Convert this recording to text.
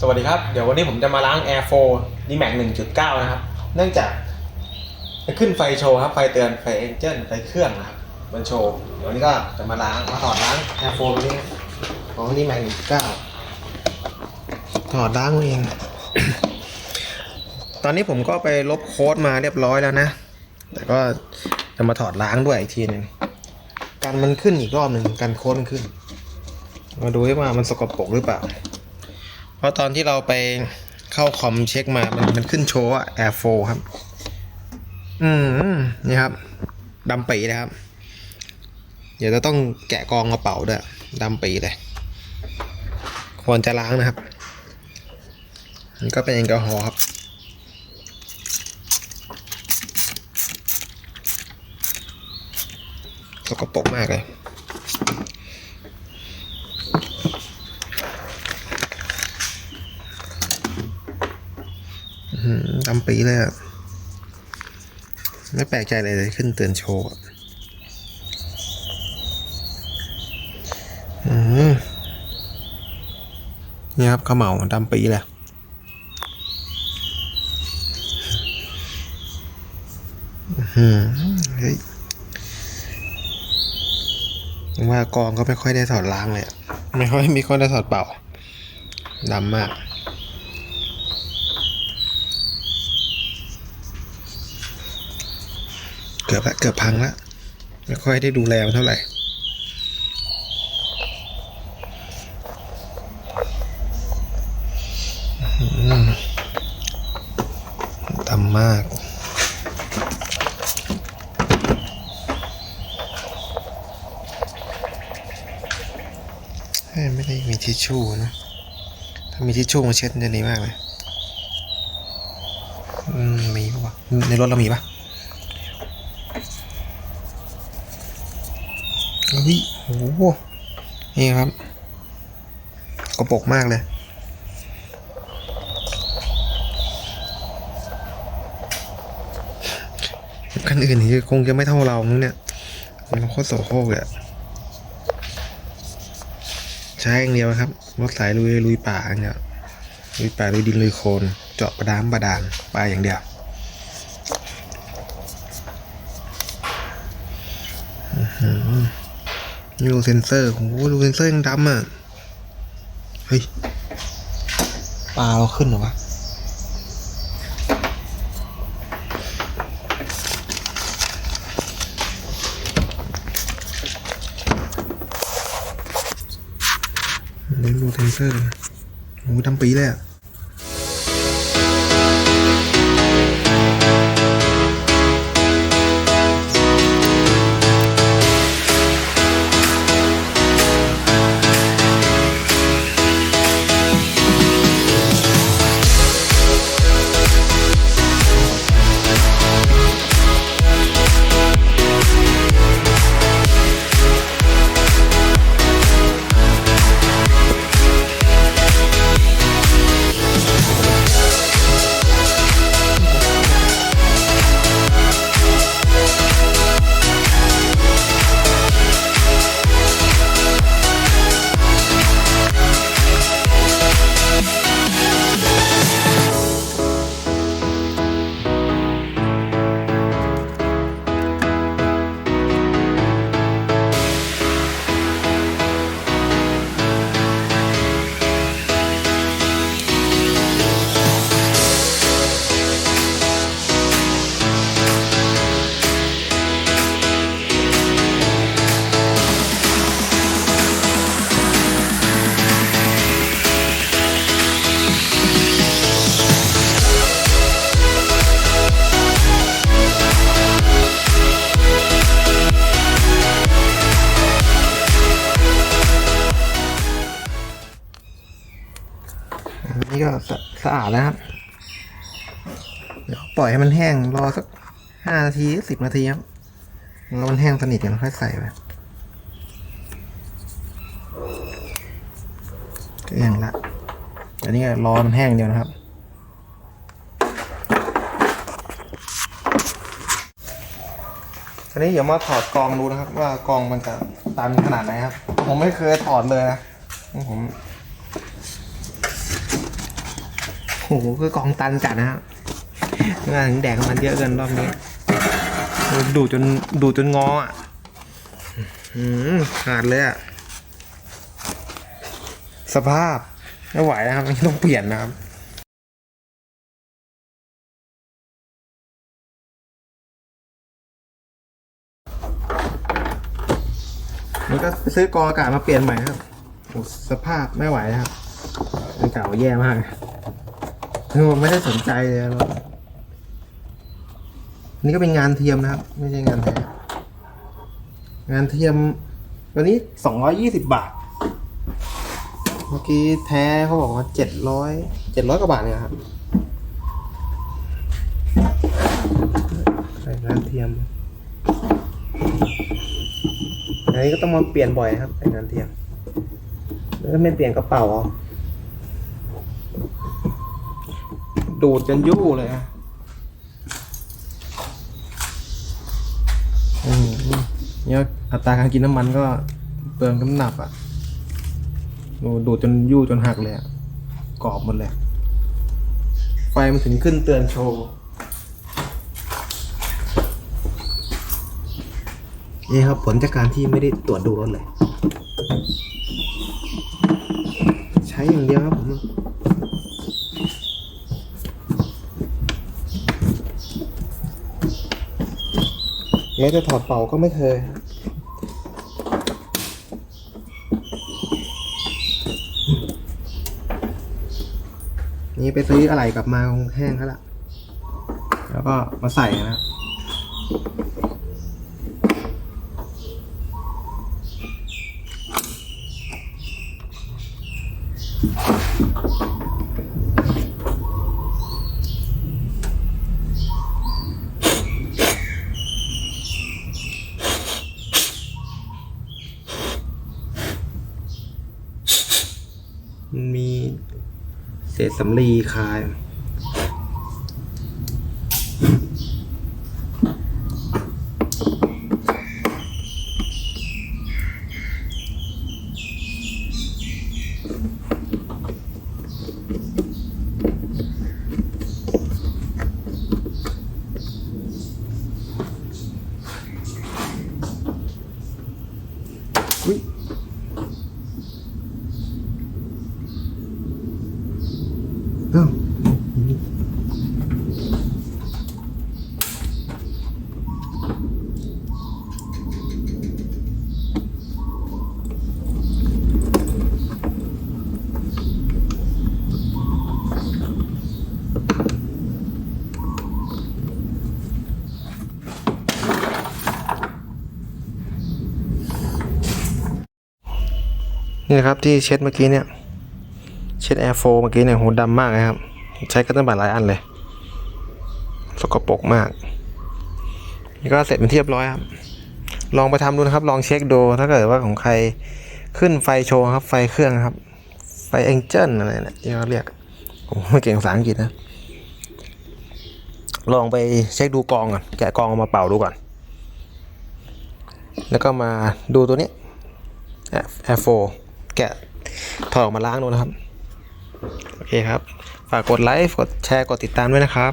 สวัสดีครับ เดี๋ยววันนี้ผมจะมาล้าง Air 4 d m a x 1.9 นะครับ เนื่องจากจะขึ้นไฟโชว์ครับ ไฟเตือน ไฟเอนเจนไฟเครื่องนะครับมันโชว์ เดี๋ยววันนี้ก็จะมาล้าง มาถอดล้าง Air 4ตัวนี้ของ d m a x 1.9 ถอดล้างเอง ตอนนี้ผมก็ไปลบโค้ดมาเรียบร้อยแล้วนะ แต่ก็จะมาถอดล้างด้วยอีกทีนึงกันมันขึ้นอีกรอบหนึ่งกันโค้ดมันขึ้น มาดูว่ามันสกปรกหรือเปล่า ราะตอนที่เราไปเข้าคอมเช็คมา มันมันขึ้นโชว์ว่า Air 4ครับ อืม นี่ครับดำปีนะครับ เดี๋ยวจะต้องแกะกองกระเป๋าด้วยดำปีเลย ควรจะล้างนะครับนี่ก็เป็นแอลกอฮอล์ครับสกปรกมากเลย อื้อหือ ดำปีเลยอะไม่แปลกใจเลยเลยขึ้นเตือนโชว์นี่ครับขมเหลาดำปีเลยอื้อหือเฮ้ยว่ากองก็ไม่ค่อยได้ถอดล้างเลย ไม่ค่อยมีคนได้ถอดเป่าดำมาก เกือบละเกือบพังละไม่ค่อยได้ดูแลมันเท่าไหร่อื้อหือดำมากไม่ได้มีทิชชู่นะ ถ้ามีทิชชู่มาเช็ดจะดีมากเลย อืม มีปะวะในรถเรามีปะ ฮ้ยโอ้โหนี่ครับ กระปรกมากเลยคันอื่นนี่คงจะไม่เท่าเรามั้งเนี่ยมันโคตรโสโครกเลยใช้อย่างเดียวครับ รถสายลุยลุยป่าอย่างเงี้ยลุยป่าลุยดินลุยโคลนเจาะประดามประดานปลาอย่างเดียวอือ นี่ดูเซนเซอร์โอ้โหดูเซนเซอร์ยังดำอะ เฮ้ย ปลาเราขึ้นหรอวะ ดูดูเซนเซอร์โอ้โหดำปีเลยอะ นนี้ก็สะสะอาดแล้วครับ เดี๋ยวปล่อยให้มันแห้งรอสักห้านาทีสิบนาทีครับแล้วมันแห้งสนิทกันค่อยใส่ไปก็แห้งละอันนี้ก็รอมันแห้งเดียวนะครับ ทีนี้เดี๋ยวมาถอดกองดูนะครับ ว่ากองมันจะตันขนาดไหนครับ ผมไม่เคยถอดเลยนะ ผม โอ้โหคือกองตันจัดนะครับงานถึงแดกมันเยอะเกินรอบนี้ดูจนดูจนงออะอืมขาดเลยอะ สภาพไม่ไหวนะครับต้องเปลี่ยนนะครับมันก็ซื้อกองอากาศมาเปลี่ยนใหม่ครับ สภาพไม่ไหวนะครับเก่าแย่มาก คือมันไม่ได้สนใจเลยแล้วนี่ก็เป็นงานเทียมนะครับ ไม่ใช่งานแท้งานเทียมตัวนี้สองร้อยยี่สิบบาท เมื่อกี้แท้เขาบอกว่าเจ็ดร้อยเจ็ดร้อยกว่าบาทเนี่ยครับใส่งานเทียมอันนี้ก็ต้องมาเปลี่ยนบ่อยครับไอ้งานเทียมแล้วก็ไม่เปลี่ยนกระเป๋าเอา ดูดจนยู่เลยอะอืมเนี่ยอัตราการกินน้ำมันก็เปลืองน้ำหนักอะโอ้ดูดจนยู่จนหักเลยอะกรอบหมดเลย ไฟมันถึงขึ้นเตือนโชว์นี่ครับผลจากการที่ไม่ได้ตรวจดูรถเลย ใช้อย่างเดียวครับผม แม้จะถอดเป่าก็ไม่เคย นี่ไปซื้ออะไรกลับมาคงแห้งแล้วล่ะ แล้วก็มาใส่นะ มันมีเศษสำลีคาย อ้าวนี่นะครับที่เช็ดเมื่อกี้เนี่ย เช็ดแอร์โฟเมื่อกี้เนี่ยโหดำมากนะครับ ใช้กันตั้งแต่หลายอันเลย สกปรกมากนี่ก็เสร็จเป็นที่เรียบร้อยครับ ลองไปทำดูนะครับ ลองเช็คดู ถ้าเกิดว่าของใครขึ้นไฟโชว์ครับ ไฟเครื่องครับ ไฟเอ็นเจิลอะไรเนี่ยที่เขาเรียก ผมไม่เก่งภาษาอังกฤษนะ ลองไปเช็คดูกองก่อน แกะกองออกมาเป่าดูก่อน แล้วก็มาดูตัวนี้แอร์โฟแกะถอดออกมาล้างดูนะครับ โอเคครับ ฝากกดไลค์ กดแชร์ กดติดตามด้วยนะครับ